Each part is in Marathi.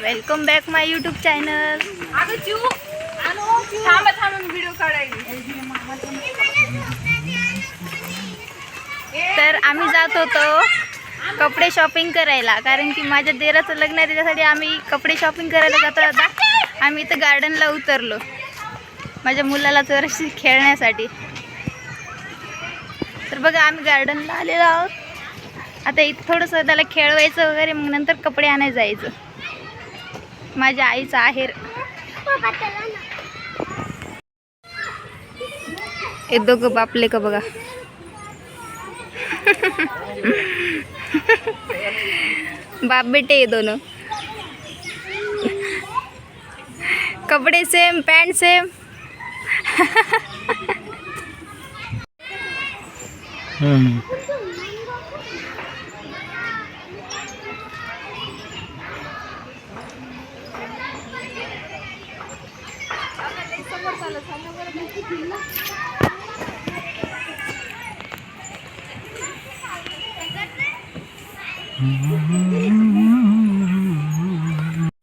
Welcome back my YouTube channel तर आम्ही जात होतो कपडे शॉपिंग करायला. कारण की माझ्या देराचं लग्न आहे त्याच्यासाठी आम्ही कपडे शॉपिंग करायला जाता जाता आम्ही इथं गार्डनला उतरलो. माझ्या मुलाला जराशी खेळण्यासाठी. तर बघा आम्ही गार्डनला आलेलो आहोत. आता इथं थोडंसं त्याला खेळवायचं वगैरे मग नंतर कपडे आणायला जायचं. माझ्या आईचं आहेर हे दोघं बापले का बघा. बाप बेटे ये दोनों. कपड़े सेम पैंट सेम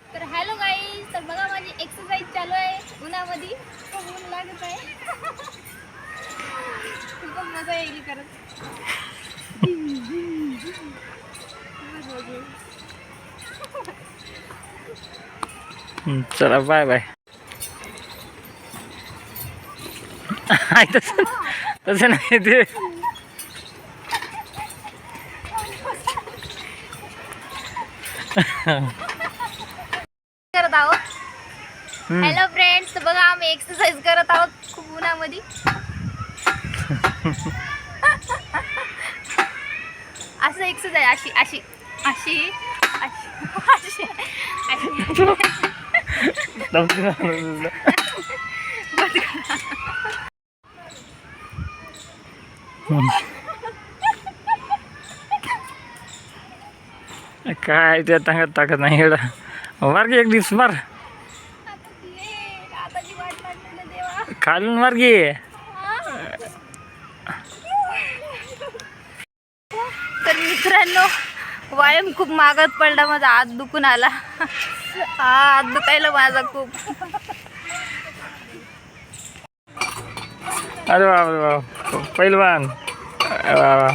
तर हॅलो गाई तर बघा माझी एक्सरसाइज चालू आहे उन्हामध्ये. खूप ऊन लागत आहे. खूपच मजा येईल करत चला बाय बाय तसं तसं नाही ते. करत आहोत. हॅलो फ्रेंड्स बघा आम्ही एक्सरसाइज करत आहोत खूप उन्हामध्ये. असं एक्सरसाइज अशी अशी अशी अशी अशी अशी. काय त्या टाकत टाकत नाही एवढा. वर्गी एक दिवस मार. खालून मार तर मित्रांनो व्यायाम खूप मागत पडला माझा आत दुखून आला. हा हात दुखायला माझा खूप. अरे वा अरे वा. पैलवान. वा वा.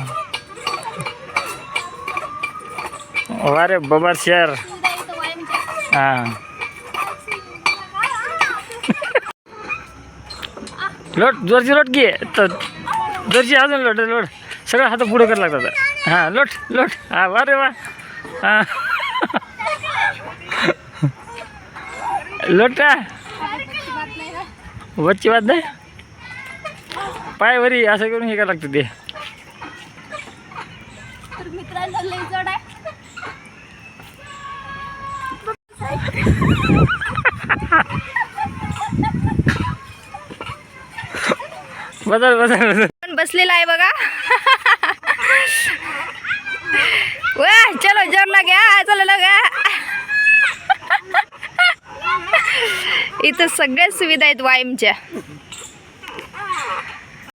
वा रे बबर शेर. हां. लोट जोरची लोट की तर जोरची अजून लोट लोट. सगळं हात पुढे करायला लागतात. हां लोट लोट. हां वा रे वा. हां. लोट. का वरची बात नाही पाय वरी असं करून हे करायला लागतं ते. बदल बदल बदल. पण बसलेला आहे बघा. वा चलो जोरला घ्या चलो घ्या इथं सगळ्या सुविधा आहेत वायमच्या